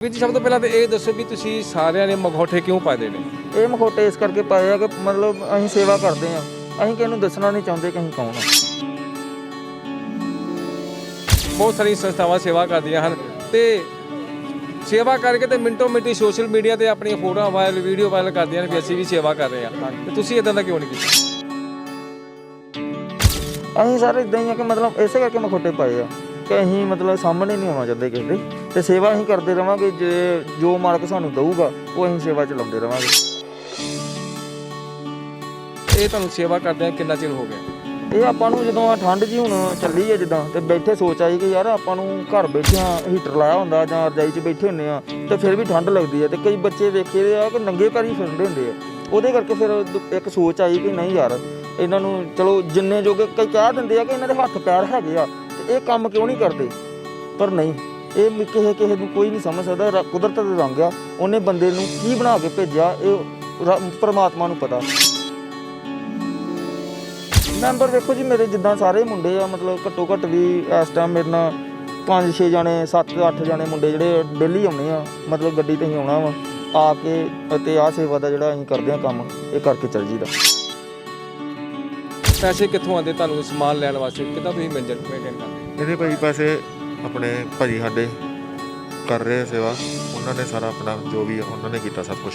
ਵੀਰ ਜੀ ਸਭ ਤੋਂ ਪਹਿਲਾਂ ਤਾਂ ਇਹ ਦੱਸੋ ਵੀ ਤੁਸੀਂ ਸਾਰਿਆਂ ਨੇ ਮਗਹੋਠੇ ਕਿਉਂ ਪਾਏ ਨੇ? ਇਹ ਮਖੋਟੇ ਇਸ ਕਰਕੇ ਪਾਏ ਆ ਕਿ ਮਤਲਬ ਅਸੀਂ ਸੇਵਾ ਕਰਦੇ ਆ ਅਸੀਂ ਕਿਸੇ ਨੂੰ ਦੱਸਣਾ ਨਹੀਂ ਚਾਹੁੰਦੇ ਕਿ ਅਸੀਂ ਕੌਣ ਆ। ਬਹੁਤ ਸਾਰੀਆਂ ਸੰਸਥਾਵਾਂ ਸੇਵਾ ਕਰਦੀਆਂ ਹਨ ਤੇ ਸੇਵਾ ਕਰਕੇ ਤੇ ਮਿੰਟੋ ਮਿੰਟੀ ਸੋਸ਼ਲ ਮੀਡੀਆ ਤੇ ਆਪਣੀਆਂ ਫੋਟੋਆਂ ਵਾਇਰਲ ਵੀਡੀਓ ਵਾਇਰਲ ਕਰਦੀਆਂ ਨੇ ਵੀ ਅਸੀਂ ਵੀ ਸੇਵਾ ਕਰ ਰਹੇ ਹਾਂ। ਤੇ ਤੁਸੀਂ ਇਦਾਂ ਦਾ ਕਿਉਂ ਨਹੀਂ ਕੀਤਾ? ਅਸੀਂ ਸਾਰੇ ਇਦਾਂ ਹੀ ਆ ਕਿ ਮਤਲਬ ਇਸੇ ਕਰਕੇ ਮਖੋਟੇ ਪਾਏ ਆ ਕਿ ਅਸੀਂ ਮਤਲਬ ਸਾਹਮਣੇ ਨਹੀਂ ਆਉਣਾ ਚਾਹੁੰਦੇ ਕਿਸੇ ਦੇ। ਤੇ ਸੇਵਾ ਅਸੀਂ ਕਰਦੇ ਰਵਾਂਗੇ ਜੇ ਜੋ ਮਾਲਕ ਸਾਨੂੰ ਦਊਗਾ ਉਹ ਅਸੀਂ ਸੇਵਾ ਚ ਲਾਉਂਦੇ ਰਵਾਂਗੇ। ਇਹ ਤੁਹਾਨੂੰ ਸੇਵਾ ਕਰਦਿਆਂ ਕਿੰਨਾ ਚਿਰ ਹੋ ਗਿਆ? ਇਹ ਆਪਾਂ ਨੂੰ ਜਦੋਂ ਆ ਠੰਡ ਜੀ ਹੁਣ ਚੱਲੀ ਹੈ ਜਿੱਦਾਂ ਤੇ ਬੈਠੇ ਸੋਚ ਆਈ ਕਿ ਯਾਰ ਆਪਾਂ ਨੂੰ ਘਰ ਬੈਠਿਆਂ ਹੀਟਰ ਲਾਇਆ ਹੁੰਦਾ ਜਾਂ ਰਜਾਈ 'ਚ ਬੈਠੇ ਹੁੰਦੇ ਆ ਤੇ ਫਿਰ ਵੀ ਠੰਡ ਲੱਗਦੀ ਹੈ ਤੇ ਕਈ ਬੱਚੇ ਵੇਖੇ ਦੇ ਆ ਕਿ ਨੰਗੇ ਪੈਰ ਹੀ ਫਿਰਦੇ ਹੁੰਦੇ ਆ। ਉਹਦੇ ਕਰਕੇ ਫਿਰ ਦ- ਇੱਕ ਸੋਚ ਆਈ ਕਿ ਨਹੀਂ ਯਾਰ ਇਹਨਾਂ ਨੂੰ ਚਲੋ ਜਿੰਨੇ ਜੋਗੇ ਕਈ ਕਹਿ ਦਿੰਦੇ ਆ ਕਿ ਇਹਨਾਂ ਦੇ ਹੱਥ ਪੈਰ ਹੈਗੇ ਆ ਤੇ ਇਹ ਕੰਮ ਕਿਉਂ ਨਹੀਂ ਕਰਦੇ? ਪਰ ਨਹੀਂ। ਇਹ ਕਿਸੇ ਕਿਸੇ ਨੂੰ ਕੋਈ ਨਹੀਂ ਸਮਝ ਸਕਦਾ ਰ- ਕੁਦਰਤ ਦਾ ਰੰਗ ਆ। ਉਹਨੇ ਬੰਦੇ ਨੂੰ ਕੀ ਬਣਾ ਕੇ ਭੇਜਿਆ ਇਹ ਰ- ਪ੍ਰਮਾਤਮਾ ਨੂੰ ਪਤਾ। ਮੈਂਬਰ ਵੇਖੋ ਜੀ ਮੇਰੇ ਜਿੱਦਾਂ ਸਾਰੇ ਮੁੰਡੇ ਆ ਮਤਲਬ ਘੱਟੋ ਘੱਟ ਵੀ ਇਸ ਟਾਈਮ ਮੇਰੇ ਨਾਲ 5-6 ਜਾਣੇ 7-8 ਜਾਣੇ ਮੁੰਡੇ ਜਿਹੜੇ ਡੇਲੀ ਆਉਣੇ ਆ ਮਤਲਬ ਗੱਡੀ ਤੇ ਹੀ ਆਉਣਾ ਵਾ ਆ ਕੇ ਅਤੇ ਆਹ ਸੇਵਾ ਦਾ ਜਿਹੜਾ ਅਸੀਂ ਕਰਦੇ ਆ ਕੰਮ ਇਹ ਕਰਕੇ ਚੱਲ ਜੀਦਾ ਪੈਸੇ ਕਿੱਥੋਂ ਆਉਂਦੇ ਤੁਹਾਨੂੰ ਸਮਾਨ ਲੈਣ ਵਾਸਤੇ? ਕਿੱਦਾਂ ਤੁਸੀਂ ਮੇਨਟੇਨ ਕਰਦੇ ਇਹਦੇ ਭਾਈ ਪੈਸੇ ਆਪਣੇ ਭਾਜੀ ਸਾਡੇ ਕਰ ਰਹੇ ਸੇਵਾ ਉਹਨਾਂ ਨੇ ਸਾਰਾ ਆਪਣਾ ਜੋ ਵੀ ਉਹਨਾਂ ਨੇ ਕੀਤਾ ਸਭ ਕੁਝ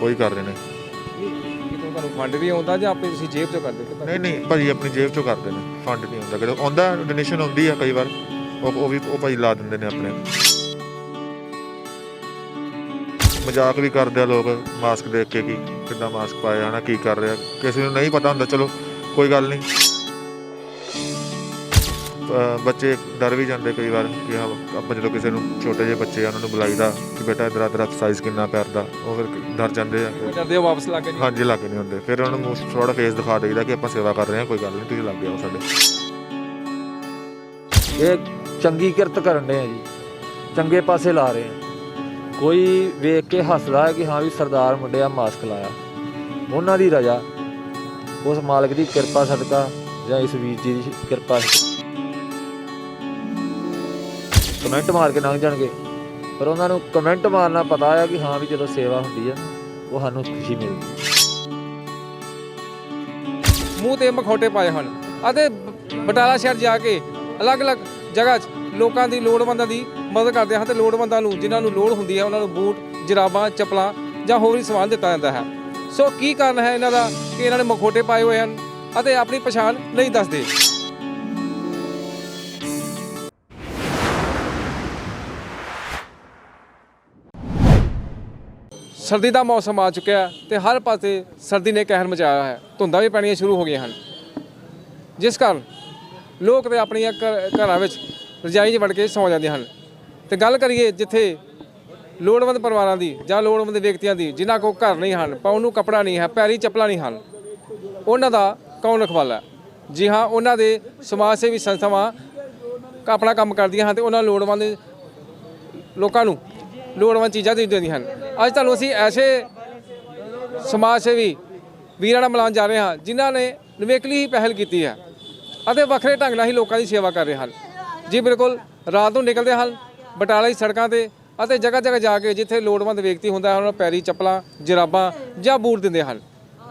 ਕੋਈ ਕਰ ਰਹੇ ਨੇ। ਕਿਤੋਂ ਤੁਹਾਨੂੰ ਫੰਡ ਵੀ ਆਉਂਦਾ ਜਾਂ ਆਪੇ ਤੁਸੀਂ ਜੇਬ ਤੋਂ ਕਰਦੇ ਨਹੀਂ ਨਹੀਂ ਭਾਜੀ ਆਪਣੀ ਜੇਬ ਚੋਂ ਕਰਦੇ ਨੇ ਫੰਡ ਨਹੀਂ ਹੁੰਦਾ ਕਦੇ ਆਉਂਦਾ ਡੋਨੇਸ਼ਨ ਆਉਂਦੀ ਆ ਕਈ ਵਾਰ ਉਹ ਉਹ ਵੀ ਉਹ ਭਾਈ ਲਾ ਦਿੰਦੇ ਨੇ ਆਪਣੇ। ਮਜ਼ਾਕ ਵੀ ਕਰਦੇ ਆ ਲੋਕ ਮਾਸਕ ਦੇਖ ਕੇ ਕਿ ਕਿੱਦਾਂ ਮਾਸਕ ਪਾਇਆ ਹਨਾ ਕੀ ਕਰ ਰਿਹਾ ਕਿਸੇ ਨੂੰ ਨਹੀਂ ਪਤਾ ਹੁੰਦਾ ਚਲੋ ਕੋਈ ਗੱਲ ਨਹੀਂ। ਬੱਚੇ ਡਰ ਵੀ ਜਾਂਦੇ ਕਈ ਵਾਰ ਕਿ ਹਾਂ ਆਪਾਂ ਜਦੋਂ ਕਿਸੇ ਨੂੰ ਛੋਟੇ ਜਿਹੇ ਬੱਚੇ ਆ ਉਹਨਾਂ ਨੂੰ ਬੁਲਾਈਦਾ ਕਿ ਬੇਟਾ ਇਧਰ ਇਧਰ ਸਾਈਜ਼ ਕਿੰਨਾ ਪੈਰ ਦਾ। ਉਹ ਫਿਰ ਡਰ ਜਾਂਦੇ ਆ। ਡਰਦੇ ਹੋ ਵਾਪਸ ਲਾ ਕੇ ਨਹੀਂ ਹਾਂਜੀ ਲੱਗੇ ਨਹੀਂ ਹੁੰਦੇ। ਫਿਰ ਉਹਨਾਂ ਨੂੰ ਥੋੜਾ ਫੇਸ ਦਿਖਾ ਦੇਈਦਾ ਕਿ ਆਪਾਂ ਸੇਵਾ ਕਰ ਰਹੇ ਹਾਂ ਕੋਈ ਗੱਲ ਨਹੀਂ ਤੁਸੀਂ ਲੱਗ ਜਾਓ ਸਾਡੇ। ਇਹ ਚੰਗੀ ਕਿਰਤ ਕਰਨ ਦੇ ਆ ਜੀ। ਚੰਗੇ ਪਾਸੇ ਲਾ ਰਹੇ ਆ। ਕੋਈ ਵੇਖ ਕੇ ਹੱਸਦਾ ਹੈ ਕਿ ਹਾਂ ਵੀ ਸਰਦਾਰ ਮੁੰਡਿਆ ਮਾਸਕ ਲਾਇਆ। ਉਹਨਾਂ ਦੀ ਰਜਾ। ਉਸ ਮਾਲਕ ਦੀ ਕਿਰਪਾ ਸਦਕਾ ਜਾਂ ਇਸ ਵੀਰ ਜੀ ਦੀ ਕਿਰਪਾ ਸਦਕਾ। ਕਮੈਂਟ ਮਾਰ ਕੇ ਲੰਘ ਜਾਣਗੇ। ਪਰ ਉਹਨਾਂ ਨੂੰ ਕਮੈਂਟ ਮਾਰਨਾ ਪਤਾ ਆ ਕਿ ਹਾਂ ਵੀ ਜਦੋਂ ਸੇਵਾ ਹੁੰਦੀ ਆ, ਉਹ ਸਾਨੂੰ ਖੁਸ਼ੀ ਮਿਲਦੀ ਮੂੰਹ ਤੇ ਮਖੌਟੇ ਪਾਏ ਹਨ। ਅਤੇ ਬਟਾਲਾ ਸ਼ਹਿਰ ਜਾ ਕੇ ਅਲੱਗ-ਅਲੱਗ ਜਗ੍ਹਾ 'ਚ ਲੋਕਾਂ ਦੀ ਲੋੜਵੰਦਾਂ ਦੀ ਮਦਦ ਕਰਦੇ ਹਨ ਤੇ ਲੋੜਵੰਦਾਂ ਨੂੰ, ਜਿਨ੍ਹਾਂ ਨੂੰ ਲੋੜ ਹੁੰਦੀ ਹੈ ਉਹਨਾਂ ਨੂੰ ਬੂਟ, ਜਰਾਬਾਂ, ਚੱਪਲਾਂ ਜਾਂ ਹੋਰ ਵੀ ਸਮਾਨ ਦਿੱਤਾ ਜਾਂਦਾ ਹੈ। ਸੋ ਕੀ ਕਾਰਨ ਹੈ ਇਹਨਾਂ ਦਾ ਕਿ ਇਹਨਾਂ ਨੇ ਮਖੌਟੇ ਪਾਏ ਹੋਏ ਹਨ ਅਤੇ ਆਪਣੀ ਪਛਾਣ ਨਹੀਂ ਦੱਸਦੇ? ਸਰਦੀ ਦਾ ਮੌਸਮ ਆ ਚੁੱਕਿਆ ਹੈ ਤੇ ਹਰ ਪਾਸੇ ਸਰਦੀ ਨੇ ਕਹਿਰ ਮਚਾਇਆ ਹੈ। ਧੁੰਦਾਂ ਵੀ ਪੈਣੀਆਂ ਸ਼ੁਰੂ ਹੋ ਗਈਆਂ ਹਨ। ਜਿਸ ਕਾਰਨ ਲੋਕ ਤੇ ਆਪਣੀਆਂ ਘਰ- ਘਰਾਂ ਵਿੱਚ ਰਜਾਈ 'ਚ ਵੜ ਕੇ ਸੌਂ ਜਾਂਦੇ ਹਨ। ਤੇ ਗੱਲ ਕਰੀਏ ਜਿੱਥੇ ਲੋੜਵੰਦ ਪਰਿਵਾਰਾਂ ਦੀ ਜਾਂ ਲੋੜਵੰਦ ਵਿਅਕਤੀਆਂ ਦੀ, ਜਿਨ੍ਹਾਂ ਕੋਲ ਘਰ ਨਹੀਂ ਹਨ, ਪਾਉਣ ਨੂੰ ਕੱਪੜਾ ਨਹੀਂ ਹੈ, ਪੈਰੀ ਚੱਪਲਾਂ ਨਹੀਂ ਹਨ, ਉਹਨਾਂ ਦਾ ਕੌਣ ਰਖਵਾਲਾ ਹੈ? ਜੀ ਹਾਂ, ਉਹਨਾਂ ਦੇ ਸਮਾਜ ਸੇਵੀ ਸੰਸਥਾਵਾਂ ਆਪਣਾ ਕੰਮ ਕਰਦੀਆਂ ਹਨ ਤੇ ਉਹਨਾਂ ਲੋੜਵੰਦ ਲੋਕਾਂ ਨੂੰ ਲੋੜਵੰਦ ਚੀਜ਼ਾਂ ਦਿੱਤੀਆਂ ਦਿੰਦੀਆਂ ਹਨ। ਅੱਜ ਤੁਹਾਨੂੰ ਅਸੀਂ ਐਸੇ ਸਮਾਜ ਸੇਵੀ ਵੀਰਾਂ ਨਾਲ ਮਿਲਾਉਣ ਜਾ ਰਹੇ ਹਾਂ, ਜਿਨ੍ਹਾਂ ਨੇ ਨਿਵੇਕਲੀ ਹੀ ਪਹਿਲ ਕੀਤੀ ਹੈ ਅਤੇ ਵੱਖਰੇ ਢੰਗ ਨਾਲ ਹੀ ਲੋਕਾਂ ਦੀ ਸੇਵਾ ਕਰ ਰਹੇ ਹਨ। ਜੀ ਬਿਲਕੁਲ, ਰਾਤ ਨੂੰ ਨਿਕਲਦੇ ਹਨ, ਬਟਾਲਾ ਦੀ ਸੜਕਾਂ ਤੇ ਅਤੇ ਜਗ੍ਹਾ ਜਗ੍ਹਾ ਜਾ ਕੇ ਜਿੱਥੇ ਲੋੜਵੰਦ ਵਿਅਕਤੀ ਹੁੰਦਾ ਹੈ, ਉਹਨਾਂ ਨੂੰ ਪੈਰੀ ਚੱਪਲਾਂ, ਜਰਾਬਾਂ ਜਾਂ ਬੂਟ ਦਿੰਦੇ ਹਨ।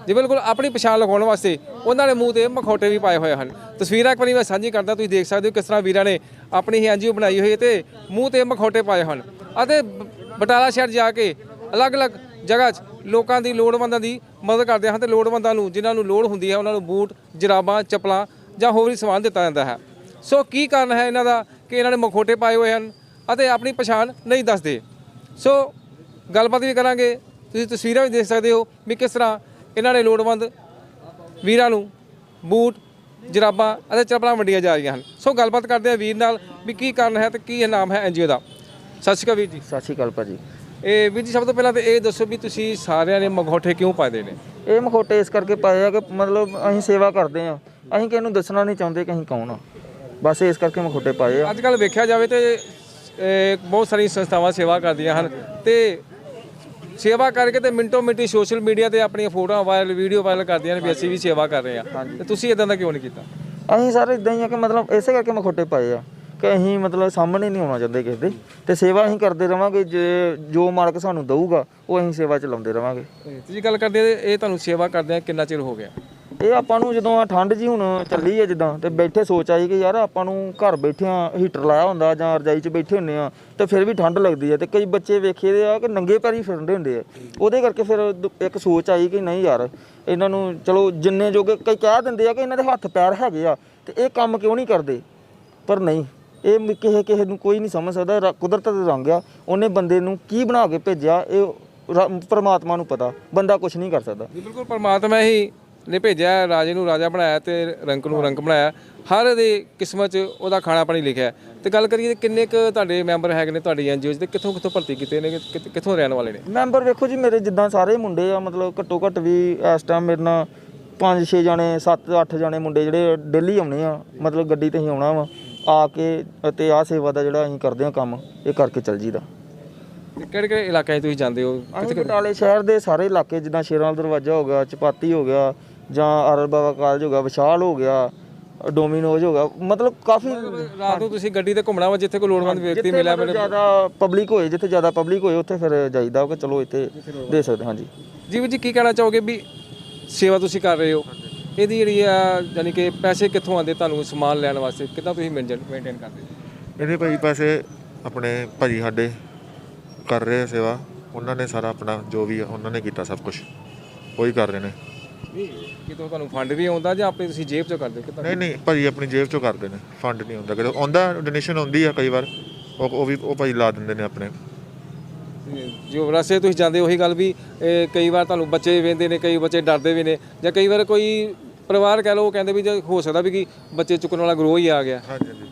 ਜੀ ਬਿਲਕੁਲ, ਆਪਣੀ ਪਛਾਣ ਲਗਾਉਣ ਵਾਸਤੇ ਉਹਨਾਂ ਨੇ ਮੂੰਹ ਤੇ ਮਖੌਟੇ ਵੀ ਪਾਏ ਹੋਏ ਹਨ। ਤਸਵੀਰਾਂ ਇੱਕ ਵਾਰੀ ਮੈਂ ਸਾਂਝੀ ਕਰਦਾ, ਤੁਸੀਂ ਦੇਖ ਸਕਦੇ ਹੋ ਕਿਸ ਤਰ੍ਹਾਂ ਵੀਰਾਂ ਨੇ ਆਪਣੀ ਹੀ ਐਨਜੀਓ ਬਣਾਈ ਹੋਈ ਹੈ ਤੇ ਮੂੰਹ ਤੇ ਮਖੌਟੇ ਪਾਏ ਹਨ ਅਤੇ ਬਟਾਲਾ ਸ਼ਹਿਰ ਜਾ ਕੇ ਅਲੱਗ-ਅਲੱਗ ਜਗ੍ਹਾ 'ਚ ਲੋਕਾਂ ਦੀ ਲੋੜਵੰਦਾਂ ਦੀ ਮਦਦ ਕਰਦੇ ਹਨ ਤੇ ਲੋੜਵੰਦਾਂ ਨੂੰ, ਜਿਨ੍ਹਾਂ ਨੂੰ ਲੋੜ ਹੁੰਦੀ ਹੈ, ਉਹਨਾਂ ਨੂੰ ਬੂਟ, ਜਰਾਬਾਂ, ਚੱਪਲਾਂ ਜਾਂ ਹੋਰ ਵੀ ਸਮਾਨ ਦਿੱਤਾ ਜਾਂਦਾ ਹੈ। ਸੋ ਕੀ ਕਾਰਨ ਹੈ ਇਹਨਾਂ ਦਾ ਕਿ ਇਹਨਾਂ ਨੇ ਮਖੌਟੇ ਪਾਏ ਹੋਏ ਹਨ ਅਤੇ ਆਪਣੀ ਪਛਾਣ ਨਹੀਂ ਦੱਸਦੇ? ਸੋ ਗੱਲਬਾਤ ਵੀ ਕਰਾਂਗੇ। ਤੁਸੀਂ ਤਸਵੀਰਾਂ ਵੀ ਦੇਖ ਸਕਦੇ ਹੋ ਵੀ ਕਿਸ ਤਰ੍ਹਾਂ ਇਹਨਾਂ ਨੇ ਲੋੜਵੰਦ ਵੀਰਾਂ ਨੂੰ ਬੂਟ, ਜਰਾਬਾਂ ਅਤੇ ਚੱਪਲਾਂ ਵੰਡੀਆਂ ਜਾ ਰਹੀਆਂ ਹਨ। ਸੋ ਗੱਲਬਾਤ ਕਰਦੇ ਆ ਵੀਰ ਨਾਲ ਵੀ ਕੀ ਕਾਰਨ ਹੈ ਤੇ ਕੀ ਇਹ ਨਾਮ ਹੈ ਐਨਜੀਓ ਦਾ। ਸਤਿ ਸ਼੍ਰੀ ਅਕਾਲ ਵੀਰ ਜੀ। ਸਤਿ ਸ਼੍ਰੀ ਅਕਾਲ ਭਾਜੀ। ਇਹ ਵੀਰ ਜੀ ਸਭ ਤੋਂ ਪਹਿਲਾਂ ਤਾਂ ਇਹ ਦੱਸੋ ਵੀ ਤੁਸੀਂ ਸਾਰਿਆਂ ਨੇ ਮਗਹੋਠੇ ਕਿਉਂ ਪਾਏ ਨੇ? ਇਹ ਮਖੋਟੇ ਇਸ ਕਰਕੇ ਪਾਏ ਆ ਕਿ ਮਤਲਬ ਅਸੀਂ ਸੇਵਾ ਕਰਦੇ ਆ। ਅਸੀਂ ਕਿਸੇ ਨੂੰ ਦੱਸਣਾ ਨਹੀਂ ਚਾਹੁੰਦੇ ਕਿ ਅਸੀਂ ਕੌਣ ਆ। ਬਸ ਇਸ ਕਰਕੇ ਮਖੋਟੇ ਪਾਏ ਆ। ਅੱਜ ਕੱਲ ਵੇਖਿਆ ਜਾਵੇ ਤੇ ਇਹ ਬਹੁਤ ਸਾਰੀਆਂ ਸੰਸਥਾਵਾਂ ਸੇਵਾ ਕਰਦੀਆਂ ਹਨ ਤੇ ਸੇਵਾ ਕਰਕੇ ਤੇ ਮਿੰਟੋ ਮਿੰਟੀ ਸੋਸ਼ਲ ਮੀਡੀਆ ਤੇ ਆਪਣੀਆਂ ਫੋਟੋਆਂ ਵਾਇਰਲ ਵੀਡੀਓ ਵਾਇਰਲ ਕਰਦੀਆਂ ਨੇ ਵੀ ਅਸੀਂ ਵੀ ਸੇਵਾ ਕਰ ਰਹੇ ਹਾਂ ਤੇ ਤੁਸੀਂ ਇਦਾਂ ਦਾ ਕਿਉਂ ਨਹੀਂ ਕੀਤਾ? ਅਸੀਂ ਸਾਰੇ ਇਦਾਂ ਹੀ ਆ ਕਿ ਮਤਲਬ ਇਸੇ ਕਰਕੇ ਮਖੋਟੇ ਪਾਏ ਆ। ਕਿ ਅਸੀਂ ਮਤਲਬ ਸਾਹਮਣੇ ਨਹੀਂ ਆਉਣਾ ਚਾਹੁੰਦੇ ਕਿਸੇ ਦੇ। ਤੇ ਸੇਵਾ ਅਸੀਂ ਕਰਦੇ ਰਵਾਂਗੇ ਜੇ ਜੋ ਮਾਲਕ ਸਾਨੂੰ ਦਊਗਾ ਉਹ ਅਸੀਂ ਸੇਵਾ ਚਲਾਉਂਦੇ ਰਵਾਂਗੇ। ਤੁਸੀਂ ਗੱਲ ਕਰਦੇ ਆ ਇਹ ਤੁਹਾਨੂੰ ਸੇਵਾ ਕਰਦੇ ਆ ਕਿੰਨਾ ਚਿਰ ਹੋ ਗਿਆ? ਇਹ ਆਪਾਂ ਨੂੰ ਜਦੋਂ ਆ ਠੰਡ ਜੀ ਹੁਣ ਚੱਲੀ ਹੈ ਜਿੱਦਾਂ ਤੇ ਬੈਠੇ ਸੋਚ ਆਈ ਕਿ ਯਾਰ ਆਪਾਂ ਨੂੰ ਘਰ ਬੈਠਿਆਂ ਹੀਟਰ ਲਾਇਆ ਹੁੰਦਾ ਜਾਂ ਰਜਾਈ 'ਚ ਬੈਠੇ ਹੁੰਨੇ ਆ ਤੇ ਫਿਰ ਵੀ ਠੰਡ ਲੱਗਦੀ ਹੈ ਤੇ ਕਈ ਬੱਚੇ ਵੇਖੇ ਦੇ ਆ ਕਿ ਨੰਗੇ ਪੈਰੀ ਫਿਰਦੇ ਹੁੰਦੇ ਆ। ਉਹਦੇ ਕਰਕੇ ਫਿਰ ਦ- ਇੱਕ ਸੋਚ ਆਈ ਕਿ ਨਹੀਂ ਯਾਰ ਇਹਨਾਂ ਨੂੰ ਚਲੋ ਜਿੰਨੇ ਜੋਗੇ ਕਈ ਕਹਿ ਦਿੰਦੇ ਆ ਕਿ ਇਹਨਾਂ ਦੇ ਹੱਥ ਪੈਰ ਹੈਗੇ ਆ ਤੇ ਇਹ ਕੰਮ ਕਿਉਂ ਨਹੀਂ ਕਰਦੇ? ਪਰ ਨਹੀਂ। ਇਹ ਮ- ਕਿਸੇ ਕਿਸੇ ਨੂੰ ਕੋਈ ਨਹੀਂ ਸਮਝ ਸਕਦਾ ਰ- ਕੁਦਰਤ ਦਾ ਰੰਗ ਆ ਉਹਨੇ ਬੰਦੇ ਨੂੰ ਕੀ ਬਣਾ ਕੇ ਭੇਜਿਆ ਇਹ ਰ- ਪਰਮਾਤਮਾ ਨੂੰ ਪਤਾ ਬੰਦਾ ਕੁਝ ਨਹੀਂ ਕਰ ਸਕਦਾ। ਜੀ ਬਿਲਕੁਲ ਪਰਮਾਤਮਾ ਹੀ ਨੇ ਭੇਜਿਆ ਰਾਜੇ ਨੂੰ ਰਾਜਾ ਬਣਾਇਆ ਤੇ ਰੰਕ ਨੂੰ ਰੰਕ ਬਣਾਇਆ। ਹਰ ਦੇ ਕਿਸਮਤ 'ਚ ਉਹਦਾ ਖਾਣਾ ਪਾਣੀ ਲਿਖਿਆ ਹੈ। ਤੇ ਗੱਲ ਕਰੀਏ ਤੇ ਕਿੰਨੇ ਕੁ ਤੁਹਾਡੇ ਮੈਂਬਰ ਹੈਗੇ ਨੇ ਤੁਹਾਡੀ ਐਨਜੀਓ 'ਚ ਤੇ ਕਿੱਥੋਂ ਕਿੱਥੋਂ ਭਰਤੀ ਕੀਤੇ ਨੇ ਕਿੱਥੋਂ ਰਹਿਣ ਵਾਲੇ ਨੇ? ਮੈਂਬਰ ਵੇਖੋ ਜੀ ਮੇਰੇ ਜਿੱਦਾਂ ਸਾਰੇ ਮੁੰਡੇ ਆ ਮਤਲਬ ਘੱਟੋ ਘੱਟ ਵੀ ਇਸ ਟਾਈਮ ਮੇਰੇ ਨਾਲ 5-6 ਜਾਣੇ 7-8 ਜਾਣੇ ਮੁੰਡੇ ਜਿਹੜੇ ਡੇਲੀ ਆਉਣੇ ਆ ਮਤਲਬ ਗੱਡੀ ਤੇ ਹੀ ਆਉਣਾ ਵਾ। ਆ ਕੇ ਅਤੇ ਆਹ ਸੇਵਾ ਦਾ ਜਿਹੜਾ ਅਸੀਂ ਕਰਦੇ ਆ ਕੰਮ ਇਹ ਕਰਕੇ ਚੱਲ ਜੀਦਾ ਕਿਹੜੇ ਕਿਹੜੇ ਇਲਾਕਿਆਂ 'ਚ ਤੁਸੀਂ ਜਾਂਦੇ ਹੋ? ਅਸੀਂ ਬਟਾਲੇ ਸ਼ਹਿਰ ਦੇ ਸਾਰੇ ਇਲਾਕੇ ਜਿੱਦਾਂ ਸ਼ੇਰਾਂ ਦਰਵਾਜ਼ਾ ਹੋ ਗਿਆ ਚਪਾਤੀ ਹੋ ਗਿਆ ਜਾਂ ਆਰਲ ਬਾਬਾ ਕਾਲਜ ਹੋ ਗਿਆ ਵਿਸ਼ਾਲ ਹੋ ਗਿਆ ਡੋਮੀਨੋਜ਼ ਹੋ ਗਿਆ ਮਤਲਬ ਕਾਫੀ ਰਾਤ ਨੂੰ ਤੁਸੀਂ ਗੱਡੀ ਤੇ ਘੁੰਮਣਾ ਵਾ ਜਿੱਥੇ ਕੋਈ ਲੋੜਵੰਦ ਵਿਅਕਤੀ ਮਿਲਿਆ ਮਤਲਬ ਜ਼ਿਆਦਾ ਪਬਲਿਕ ਹੋਏ ਜਿੱਥੇ ਜ਼ਿਆਦਾ ਪਬਲਿਕ ਹੋਏ ਉੱਥੇ ਫਿਰ ਜਾਈਦਾ ਕਿ ਚਲੋ ਇੱਥੇ ਦੇ ਸਕਦੇ ਹਾਂਜੀ। ਜੀ ਵੀਰ ਜੀ ਕੀ ਕਹਿਣਾ ਚਾਹੋਗੇ ਵੀ ਸੇਵਾ ਤੁਸੀਂ ਕਰ ਰਹੇ ਹੋ? ਇਹਦੀ ਜਿਹੜੀ ਆ ਯਾਨੀ ਕਿ ਪੈਸੇ ਕਿੱਥੋਂ ਆਉਂਦੇ ਤੁਹਾਨੂੰ ਸਮਾਨ ਲੈਣ ਵਾਸਤੇ? ਕਿੱਦਾਂ ਤੁਸੀਂ ਮੇਨਟੇਨ ਕਰਦੇ? ਇਹਦੇ ਭਾਈ ਪੈਸੇ ਆਪਣੇ ਭਾਜੀ ਸਾਡੇ ਕਰ ਰਹੇ ਆ ਸੇਵਾ। ਉਹਨਾਂ ਨੇ ਸਾਰਾ ਆਪਣਾ ਜੋ ਵੀ ਆ ਉਹਨਾਂ ਨੇ ਕੀਤਾ ਸਭ ਕੁਝ ਉਹੀ ਕਰ ਰਹੇ ਨੇ। ਕਿਤੋਂ ਤੁਹਾਨੂੰ ਫੰਡ ਵੀ ਆਉਂਦਾ ਜਾਂ ਆਪਣੀ ਤੁਸੀਂ ਜੇਬ ਚੋਂ ਕਰਦੇ? ਹੋ ਕਿੱਦਾਂ? ਨਹੀਂ ਨਹੀਂ ਭਾਜੀ ਆਪਣੀ ਜੇਬ ਚੋਂ ਕਰਦੇ ਨੇ। ਫੰਡ ਨਹੀਂ ਆਉਂਦਾ। ਕਿਤੇ ਆਉਂਦਾ ਡੋਨੇਸ਼ਨ ਆਉਂਦੀ ਆ ਕਈ ਵਾਰ। ਉਹ ਉਹ ਵੀ ਉਹ ਭਾਜੀ ਲਾ ਦਿੰਦੇ ਨੇ ਆਪਣੇ। ਜੋ ਰਸਤੇ ਤੁਸੀਂ ਜਾਂਦੇ ਉਹੀ ਗੱਲ ਵੀ ਇਹ ਕਈ ਵਾਰ ਤੁਹਾਨੂੰ ਬੱਚੇ ਵੇਂਦੇ ਨੇ ਕਈ ਬੱਚੇ ਡਰਦੇ ਵੀ ਨੇ। ਜਾਂ ਕਈ ਵਾਰ ਕੋਈ ਪਰਿਵਾਰ ਕਹਿ ਲਓ ਉਹ ਕਹਿੰਦੇ ਵੀ ਜੇ ਹੋ ਸਕਦਾ ਵੀ ਕਿ ਬੱਚੇ ਚੁੱਕਣ ਵਾਲਾ ਗਰੋਹ ਹੀ ਆ ਗਿਆ। ਹਾਂਜੀ ਹਾਂਜੀ।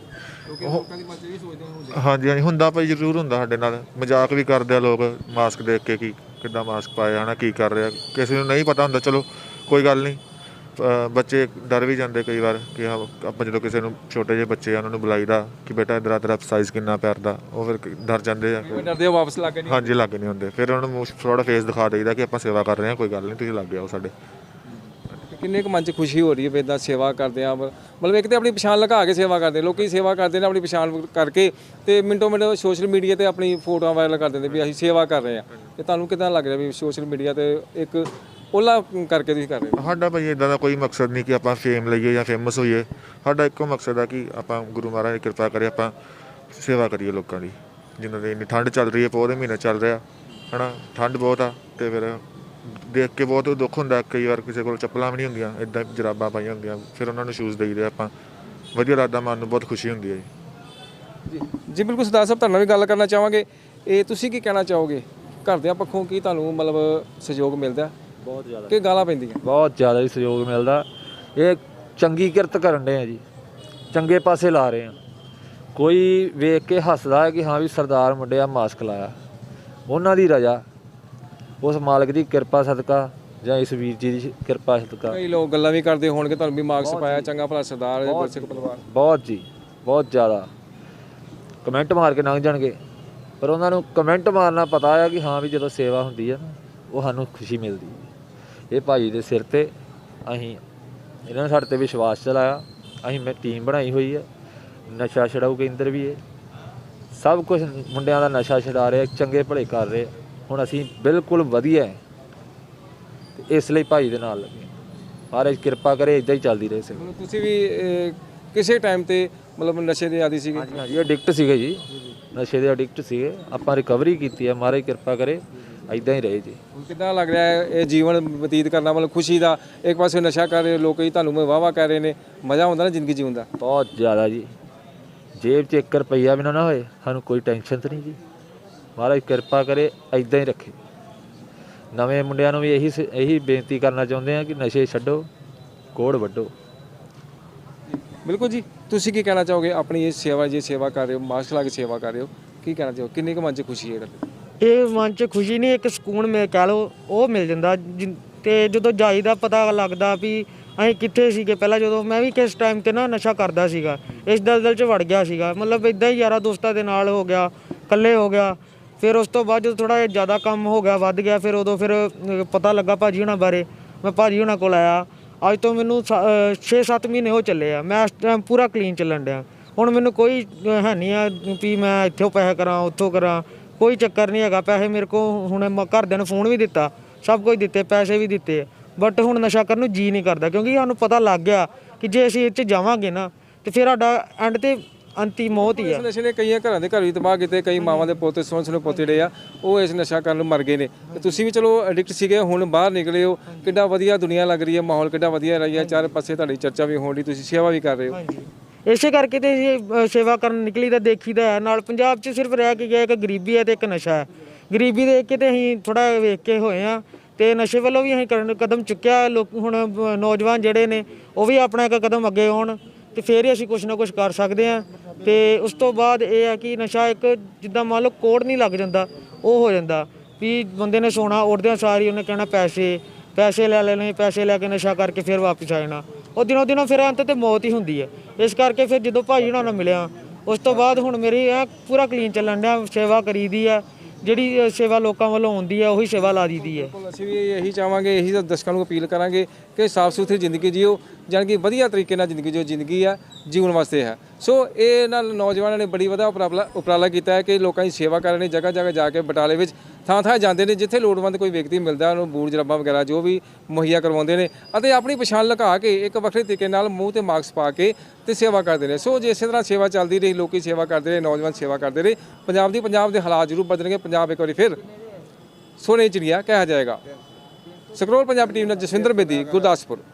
ਕਿਉਂਕਿ ਲੋਕਾਂ ਦੀ ਬੱਚੇ ਵੀ ਸੋਚਦੇ ਹੋ ਹਾਂਜੀ ਹਾਂਜੀ। ਹੁੰਦਾ ਭਾਈ ਜ਼ਰੂਰ ਹੁੰਦਾ ਸਾਡੇ ਨਾਲ। ਮਜ਼ਾਕ ਵੀ ਕਰਦੇ ਆ ਲੋਕ ਮਾਸਕ ਦੇਖ ਕੇ ਕਿ ਕਿੱਦਾਂ ਮਾਸਕ ਪਾਇਆ ਹਨਾ ਕੀ ਕਰ ਰਿਹਾ। ਕਿਸੇ ਨੂੰ ਨਹੀਂ ਪਤਾ ਹੁੰਦਾ ਚਲੋ ਕੋਈ ਗੱਲ ਨਹੀਂ। ਬੱਚੇ ਡਰ ਵੀ ਜਾਂਦੇ ਕਈ ਵਾਰ ਕਿ ਆਪਾਂ ਜਦੋਂ ਕਿਸੇ ਨੂੰ ਛੋਟੇ ਜਿਹੇ ਬੱਚੇ ਆ ਉਹਨਾਂ ਨੂੰ ਬੁਲਾਈਦਾ ਕਿ ਬੇਟਾ ਇਧਰ ਤੇਰਾ ਸਾਈਜ਼ ਕਿੰਨਾ ਪੈਰ ਦਾ ਉਹ ਫਿਰ ਡਰ ਜਾਂਦੇ ਆ। ਕੋਈ ਡਰਦੇ ਹੋ ਵਾਪਸ ਲੱਗ ਨਹੀਂ ਹਾਂਜੀ ਲੱਗ ਨਹੀਂ ਹੁੰਦੇ। ਫਿਰ ਉਹਨਾਂ ਨੂੰ ਥੋੜਾ ਫੇਸ ਦਿਖਾ ਦੇਈਦਾ ਕਿ ਆਪਾਂ ਸੇਵਾ ਕਰ ਰਹੇ ਹਾਂ ਕੋਈ ਗੱਲ ਨਹੀਂ ਤੁਸੀਂ ਲੱਗ ਜਾਓ ਸਾਡੇ। ਕਿੰਨੇ ਕੁ ਮਨ 'ਚ ਖੁਸ਼ੀ ਹੋ ਰਹੀ ਹੈ ਵੀ ਇਦਾਂ ਸੇਵਾ ਕਰਦੇ ਆ, ਮਤਲਬ ਇੱਕ ਤੇ ਆਪਣੀ ਪਛਾਣ ਲਗਾ ਕੇ ਸੇਵਾ ਕਰਦੇ, ਲੋਕੀ ਸੇਵਾ ਕਰਦੇ ਨੇ ਆਪਣੀ ਪਛਾਣ ਕਰਕੇ ਤੇ ਮਿੰਟੋ ਮਿੰਟ ਸੋਸ਼ਲ ਮੀਡੀਆ ਤੇ ਆਪਣੀ ਫੋਟੋਆਂ ਵਾਇਰਲ ਕਰ ਦਿੰਦੇ ਵੀ ਅਸੀਂ ਸੇਵਾ ਕਰ ਰਹੇ ਆ। ਤੇ ਤੁਹਾਨੂੰ ਕਿਦਾਂ ਲੱਗ ਰਿਹਾ ਵੀ ਸੋਸ਼ਲ ਮੀਡੀਆ ਤੇ ਇੱਕ ਓਲਾ ਕਰਕੇ ਤੁਸੀਂ ਕਰ ਰਹੇ ਹੋ? ਸਾਡਾ ਭਾਈ ਇਦਾਂ ਦਾ ਕੋਈ ਮਕਸਦ ਨਹੀਂ ਕਿ ਆਪਾਂ ਫੇਮ ਲਈਏ ਜਾਂ ਫੇਮਸ ਹੋਈਏ। ਸਾਡਾ ਇੱਕੋ ਮਕਸਦ ਆ ਕਿ ਆਪਾਂ ਗੁਰੂ ਮਹਾਰਾਜ ਦੀ ਕਿਰਪਾ ਕਰੇ, ਆਪਾਂ ਸੇਵਾ ਕਰੀਏ ਲੋਕਾਂ ਦੀ। ਜਿਨ੍ਹਾਂ ਦੇ ਇੰਨੀ ਠੰਡ ਚੱਲ ਰਹੀ ਹੈ ਪੌਦੇ ਮਹੀਨਾ ਚੱਲ ਰਿਹਾ। ਹਨਾ, ਠੰਡ ਬਹੁਤ ਆ ਤੇ ਫਿਰ ਦੇਖ ਕੇ ਬਹੁਤ ਦੁੱਖ ਹੁੰਦਾ ਕਈ ਵਾਰ ਕਿਸੇ ਕੋਲ ਚੱਪਲਾਂ ਵੀ ਨਹੀਂ ਹੁੰਦੀਆਂ ਇਦਾਂ ਜਰਾਬਾਂ ਪਾਈਆਂ ਹੁੰਦੀਆਂ ਫਿਰ ਉਹਨਾਂ ਨੂੰ ਸ਼ੂਜ਼ ਦੇਈਦੇ ਆਪਾਂ। ਵਧੀਆ ਲੱਗਦਾ ਮਨ ਨੂੰ ਬਹੁਤ ਖੁਸ਼ੀ ਹੁੰਦੀ ਹੈ ਜੀ। ਜੀ ਬਿਲਕੁਲ ਸਰਦਾਰ ਸਾਹਿਬ ਤੁਹਾਡੇ ਨਾਲ ਵੀ ਗੱਲ ਕਰਨਾ ਚਾਹਾਂਗੇ। ਇਹ ਤੁਸੀਂ ਕੀ ਕਹਿਣਾ ਚਾਹੋਗੇ? ਘਰਦਿਆਂ ਪੱਖੋਂ ਕੀ ਤੁਹਾਨੂੰ ਮਤਲਬ ਸਹਿਯੋਗ ਮਿਲਦਾ? ਬਹੁਤ ਜ਼ਿਆਦਾ। ਕਿ ਗਾਲਾਂ ਪੈਂਦੀਆਂ? ਬਹੁਤ ਜ਼ਿਆਦਾ ਹੀ ਸਹਿਯੋਗ ਮਿਲਦਾ। ਇਹ ਚੰਗੀ ਕਿਰਤ ਕਰਨ ਦੇ ਆ ਜੀ। ਚੰਗੇ ਪਾਸੇ ਲਾ ਰਹੇ ਆ। ਕੋਈ ਵੇਖ ਕੇ ਹੱਸਦਾ ਹੈ ਕਿ ਹਾਂ ਵੀ ਸਰਦਾਰ ਮੁੰਡੇ ਆ ਮਾਸਕ ਲਾਇਆ। ਉਹਨਾਂ ਦੀ ਰਜਾ। ਉਸ ਮਾਲਕ ਦੀ ਕਿਰਪਾ ਸਦਕਾ ਜਾਂ ਇਸ ਵੀਰ ਜੀ ਦੀ ਕਿਰਪਾ ਸਦਕਾ। ਕਈ ਲੋਕ ਗੱਲਾਂ ਵੀ ਕਰਦੇ ਹੋਣਗੇ ਤੁਹਾਨੂੰ ਵੀ ਮਾਰਕਸ ਪਾਇਆ ਚੰਗਾ ਭਲਾ ਸਰਦਾਰ ਗੁਰਸਿੱਖ ਪਰਿਵਾਰ। ਬਹੁਤ ਜੀ ਬਹੁਤ ਜ਼ਿਆਦਾ। ਕਮੈਂਟ ਮਾਰ ਕੇ ਲੰਘ ਜਾਣਗੇ ਪਰ ਉਹਨਾਂ ਨੂੰ ਕਮੈਂਟ ਮਾਰਨਾ ਪਤਾ ਆ ਕਿ ਹਾਂ ਵੀ ਜਦੋਂ ਸੇਵਾ ਹੁੰਦੀ ਆ ਨਾ ਉਹ ਸਾਨੂੰ ਖੁਸ਼ੀ ਮਿਲਦੀ ਹੈ ਇਹ ਭਾਜੀ ਦੇ ਸਿਰ ਤੇ ਅਸੀਂ ਇਹਨਾਂ ਨੇ ਸਾਡੇ ਤੇ ਵਿਸ਼ਵਾਸ ਚਲਾਇਆ ਅਸੀਂ ਮੈਂ ਟੀਮ ਬਣਾਈ ਹੋਈ ਹੈ ਨਸ਼ਾ ਛਡਾਊ ਕੇਂਦਰ ਵੀ ਹੈ ਸਭ ਕੁਝ ਮੁੰਡਿਆਂ ਦਾ ਨਸ਼ਾ ਛਡਾ ਰਹੇ ਚੰਗੇ ਭਲੇ ਕਰ ਰਹੇ ਹੁਣ ਅਸੀਂ ਬਿਲਕੁਲ ਵਧੀਆ ਹੈ। ਤੇ ਇਸ ਲਈ ਭਾਜੀ ਦੇ ਨਾਲ ਲੱਗੇ ਮਹਾਰਾਜ ਕਿਰਪਾ ਕਰੇ ਇਦਾਂ ਹੀ ਚੱਲਦੀ ਰਹੇ ਸੇਵਾ। ਮਤਲਬ ਤੁਸੀਂ ਵੀ ਅਹ, ਕਿਸੇ ਟਾਈਮ ਤੇ ਮਤਲਬ ਨਸ਼ੇ ਦੇ ਆਦੀ ਸੀਗੇ? ਹਾਂਜੀ ਹਾਂਜੀ ਐਡਿਕਟ ਸੀਗੇ ਜੀ। ਨਸ਼ੇ ਦੇ ਐਡਿਕਟ ਸੀਗੇ। ਆਪਾਂ ਰਿਕਵਰੀ ਕੀਤੀ ਹੈ ਮਹਾਰਾਜ ਕਿਰਪਾ ਕਰੇ ਐਦਾਂ ਹੀ ਰਹੇ ਜੀ। ਹੁਣ ਕਿੱਦਾਂ ਲੱਗ ਰਿਹਾ ਹੈ ਇਹ ਜੀਵਨ ਬਤੀਤ ਕਰਨਾ? ਮਤਲਬ ਖੁਸ਼ੀ ਦਾ ਇੱਕ ਪਾਸੇ ਨਸ਼ਾ ਕਰ ਰਹੇ ਲੋਕ ਹੀ ਤੁਹਾਨੂੰ ਵਾਵਾ ਕਰ ਰਹੇ ਨੇ। ਮਜ਼ਾ ਆਉਂਦਾ ਨਾ ਜ਼ਿੰਦਗੀ ਜਿਉਣ ਦਾ? ਬਹੁਤ ਜ਼ਿਆਦਾ ਜੀ। ਜੇਬ 'ਚ 1 ਰੁਪਈਆ ਵੀ ਨਾ ਨਾ ਹੋਏ ਸਾਨੂੰ ਕੋਈ ਟੈਨਸ਼ਨ ਤਾਂ ਨਹੀਂ ਜੀ। ਮਹਾਰਾਜ ਕਿਰਪਾ ਕਰੇ ਐਦਾਂ ਹੀ ਰੱਖੇ। ਨਵੇਂ ਮੁੰਡਿਆਂ ਨੂੰ ਵੀ ਇਹੀ ਇਹੀ ਬੇਨਤੀ ਕਰਨਾ ਚਾਹੁੰਦੇ ਆ ਕਿ ਨਸ਼ੇ ਛੱਡੋ ਕੋੜ ਵੱਢੋ। ਬਿਲਕੁਲ ਜੀ ਤੁਸੀਂ ਕੀ ਕਹਿਣਾ ਚਾਹੋਗੇ? ਆਪਣੀ ਇਹ ਸੇਵਾ ਜੇ ਸੇਵਾ ਕਰ ਰਹੇ ਹੋ ਮਾਸਕ ਲਾ ਕੇ ਸੇਵਾ ਕਰ ਰਹੇ ਹੋ ਕੀ ਕਹਿਣਾ ਚਾਹੋ ਕਿੰਨੀ ਕੁ ਮਨ 'ਚ ਖੁਸ਼ੀ ਹੈ ਤੁਹਾਡੇ ਇਹ ਮਨ 'ਚ ਖੁਸ਼ੀ ਨਹੀਂ ਇੱਕ ਸਕੂਨ ਮੇ ਕਹਿ ਲਓ ਉਹ ਮਿਲ ਜਾਂਦਾ। ਤੇ ਜਦੋਂ ਜਾਈਦਾ ਪਤਾ ਲੱਗਦਾ ਵੀ ਅਸੀਂ ਕਿੱਥੇ ਸੀਗੇ ਪਹਿਲਾਂ ਜਦੋਂ ਮੈਂ ਵੀ ਕਿਸ ਟਾਈਮ ਤੇ ਨਾ ਨਸ਼ਾ ਕਰਦਾ ਸੀਗਾ ਇਸ ਦਲਦਲ 'ਚ ਵੜ ਗਿਆ ਸੀਗਾ। ਮਤਲਬ ਇਦਾਂ ਹੀ ਯਾਰਾ ਦੋਸਤਾਂ ਦੇ ਨਾਲ ਹੋ ਗਿਆ ਇਕੱਲੇ ਹੋ ਗਿਆ। ਫਿਰ ਉਸ ਤੋਂ ਬਾਅਦ ਜਦੋਂ ਥੋੜਾ ਜ਼ਿਆਦਾ ਕੰਮ ਹੋ ਗਿਆ, ਵੱਧ ਗਿਆ, ਫਿਰ ਉਦੋਂ ਫਿਰ ਪਤਾ ਲੱਗਾ ਭਾਜੀ ਹੁਣਾਂ ਬਾਰੇ। ਮੈਂ ਭਾਜੀ ਹੁਣਾਂ ਕੋਲ ਆਇਆ। ਅੱਜ ਤੋਂ ਮੈਨੂੰ 6-7 ਮਹੀਨੇ ਹੋ ਚੱਲੇ ਆ। ਮੈਂ ਇਸ ਟਾਈਮ ਪੂਰਾ ਕਲੀਨ ਚੱਲਣ ਡਿਆ। ਹੁਣ ਮੈਨੂੰ ਕੋਈ ਹੈ ਨਹੀਂ ਆ ਵੀ ਮੈਂ ਇੱਥੋਂ ਪੈਸੇ ਕਰਾਂ, ਉੱਥੋਂ ਕਰਾਂ। ਕੋਈ ਚੱਕਰ ਨਹੀਂ ਹੈਗਾ। ਪੈਸੇ ਮੇਰੇ ਕੋ ਹੁਣ ਮੈਂ ਘਰਦਿਆਂ ਨੂੰ ਫੋਨ ਵੀ ਦਿੱਤਾ। ਸਭ ਕੁਝ ਦਿੱਤੇ, ਪੈਸੇ ਵੀ ਦਿੱਤੇ। ਬਟ ਹੁਣ ਨਸ਼ਾ ਕਰਨ ਨੂੰ ਜੀ ਨਹੀਂ ਕਰਦਾ। ਕਿਉਂਕਿ ਸਾਨੂੰ ਪਤਾ ਲੱਗ ਗਿਆ ਕਿ ਜੇ ਅਸੀਂ ਇਹ 'ਚ ਜਾਵਾਂਗੇ ਨਾ, ਤੇ ਫਿਰ ਸਾਡਾ ਐਂਡ ਤੇ ਅੰਤੀ ਮੌਤ ਹੀ ਆ। ਇਸ ਨਸ਼ੇ ਨੇ ਕਈਆਂ ਘਰਾਂ ਦੇ ਘਰ ਵੀ ਤਬਾਹ ਕੀਤੇ ਕਈ ਮਾਵਾਂ ਦੇ ਪੋਤੇ ਸੋਹਣੇ ਸੋਹਣੇ ਪੋਤੇ ਜਿਹੜੇ ਆ ਉਹ ਇਸ ਨਸ਼ਾ ਕਰਨ ਨੂੰ ਮਰ ਗਏ ਨੇ। ਤੇ ਤੁਸੀਂ ਵੀ ਚਲੋ ਐਡਿਕਟ ਸੀਗੇ ਹੁਣ ਬਾਹਰ ਨਿਕਲੇ ਹੋ। ਕਿੱਡਾ ਵਧੀਆ ਦੁਨੀਆ ਲੱਗ ਰਹੀ ਹੈ ਮਾਹੌਲ ਕਿੱਡਾ ਵਧੀਆ ਰਹੀ ਹੈ। ਚਾਰੇ ਪਾਸੇ ਤੁਹਾਡੀ ਚਰਚਾ ਵੀ ਹੋਣ ਦੀ ਤੁਸੀਂ ਸੇਵਾ ਵੀ ਕਰ ਰਹੇ ਹੋ। ਇਸੇ ਕਰਕੇ ਤੇ ਇਹ ਸੇਵਾ ਕਰਨ ਨਿਕਲੀ ਤਾਂ ਦੇਖੀਦਾ ਹੈ। ਨਾਲ ਪੰਜਾਬ 'ਚ ਸਿਰਫ ਰਹਿ ਕੇ ਗਿਆ ਇੱਕ ਗਰੀਬੀ ਹੈ ਤੇ ਇੱਕ ਨਸ਼ਾ ਹੈ। ਗਰੀਬੀ ਦੇਖ ਕੇ ਤੇ ਅਸੀਂ ਥੋੜਾ ਵੇਖ ਕੇ ਹੋਏ ਆ ਤੇ ਨਸ਼ੇ ਵੱਲੋਂ ਵੀ ਅਸੀਂ ਕਰਨ- ਕਦਮ ਚੁੱਕਿਆ। ਲੋਕ ਹੁਣ ਨੌਜਵਾਨ ਜਿਹੜੇ ਨੇ ਉਹ ਵੀ ਆਪਣਾ ਇੱਕ ਕਦਮ ਅੱਗੇ ਆਉਣ। ਤੇ ਫੇਰ ਹੀ ਅਸੀਂ ਕੁਝ ਨਾ ਕੁਝ ਕਰ ਸਕਦੇ ਆ ਤੇ ਉਸ ਤੋਂ ਬਾਅਦ ਇਹ ਹੈ ਕਿ ਨਸ਼ਾ ਇੱਕ ਜਿੱਦਾਂ ਮੰਨ ਲਓ ਕੋੜ ਨਹੀਂ ਲੱਗ ਜਾਂਦਾ, ਉਹ ਹੋ ਜਾਂਦਾ ਵੀ ਬੰਦੇ ਨੇ ਸੋਣਾ ਉੱਠਦਿਆਂ ਸਾਰੀ ਉਹਨੇ ਕਹਿਣਾ ਪੈਸੇ ਪੈਸੇ ਲੈ ਲੈਣੇ, ਪੈਸੇ ਲੈ ਕੇ ਨਸ਼ਾ ਕਰਕੇ ਫਿਰ ਵਾਪਸ ਆ ਜਾਣਾ। ਉਹ ਦਿਨੋਂ ਦਿਨੋਂ ਫਿਰ ਅੰਤ ਤੇ ਮੌਤ ਹੀ ਹੁੰਦੀ ਹੈ। ਇਸ ਕਰਕੇ ਫਿਰ ਜਦੋਂ ਭਾਈ ਹੁਣਾਂ ਨਾਲ ਮਿਲਿਆ, ਉਸ ਤੋਂ ਬਾਅਦ ਹੁਣ ਮੇਰੀ ਇਹ ਪੂਰਾ ਕਲੀਨ ਚੱਲਣ ਡਿਆ, ਸੇਵਾ ਕਰੀਦੀ ਆ ਜਿਹੜੀ ਸੇਵਾ ਲੋਕਾਂ ਵੱਲੋਂ ਹੁੰਦੀ ਹੈ, ਉਹੀ ਸੇਵਾ ਲਾ ਦੀਦੀ ਹੈ। ਅਸੀਂ ਵੀ ਇਹੀ ਚਾਹਾਂਗੇ, ਇਹੀ ਦਰਸ਼ਕਾਂ ਨੂੰ ਅਪੀਲ ਕਰਾਂਗੇ ਕਿ ਸਾਫ਼ ਸੁਥਰੀ ਜ਼ਿੰਦਗੀ ਜੀਓ। ਜਾਣੀ ਕਿ ਵਧੀਆ ਤਰੀਕੇ ਨਾਲ ਜ਼ਿੰਦਗੀ ਜੋ ਜ਼ਿੰਦਗੀ ਆ ਜੀਵਨ ਵਾਸਤੇ ਹੈ। ਸੋ ਇਹ ਨਾਲ ਨੌਜਵਾਨਾਂ ਨੇ ਬੜੀ ਵਧਾ ਉਪਰਾਲਾ ਉਪਰਾਲਾ ਕੀਤਾ ਹੈ ਕਿ ਲੋਕਾਂ ਦੀ ਸੇਵਾ ਕਰਨ ਲਈ ਜਗ੍ਹਾ ਜਗ੍ਹਾ ਜਾ ਕੇ ਬਟਾਲੇ ਵਿੱਚ ਥਾਂ ਥਾਂ ਜਾਂਦੇ ਨੇ, ਜਿੱਥੇ ਲੋੜਵੰਦ ਕੋਈ ਵਿਅਕਤੀ ਮਿਲਦਾ, ਉਹਨੂੰ ਬੂਟ, ਜਰਾਬਾਂ ਵਗੈਰਾ ਜੋ ਵੀ ਮੁਹੱਈਆ ਕਰਵਾਉਂਦੇ ਨੇ ਅਤੇ ਆਪਣੀ ਪਛਾਣ ਲਗਾ ਕੇ ਇੱਕ ਵੱਖਰੇ ਤਰੀਕੇ ਨਾਲ ਮੂੰਹ ਤੇ ਮਾਸਕ ਪਾ ਕੇ ਤੇ ਸੇਵਾ ਕਰਦੇ ਨੇ। ਸੋ ਜੇ ਇਸੇ ਤਰ੍ਹਾਂ ਸੇਵਾ ਚੱਲਦੀ ਰਹੀ, ਲੋਕੀ ਸੇਵਾ ਕਰਦੇ ਰਹੇ, ਨੌਜਵਾਨ ਸੇਵਾ ਕਰਦੇ ਰਹੇ, ਪੰਜਾਬ ਦੀ ਪੰਜਾਬ ਦੇ ਹਾਲਾਤ ਜ਼ਰੂਰ ਬਦਲਣਗੇ। ਪੰਜਾਬ ਇੱਕ ਵਾਰੀ ਫਿਰ ਸੋਨੇ ਚਿੜੀਆ ਕਿਹਾ ਜਾਏਗਾ। ਸਕਰੋਲ ਪੰਜਾਬ ਟੀਮ ਨਾਲ ਜਸਵਿੰਦਰ ਬੇਦੀ, ਗੁਰਦਾਸਪੁਰ।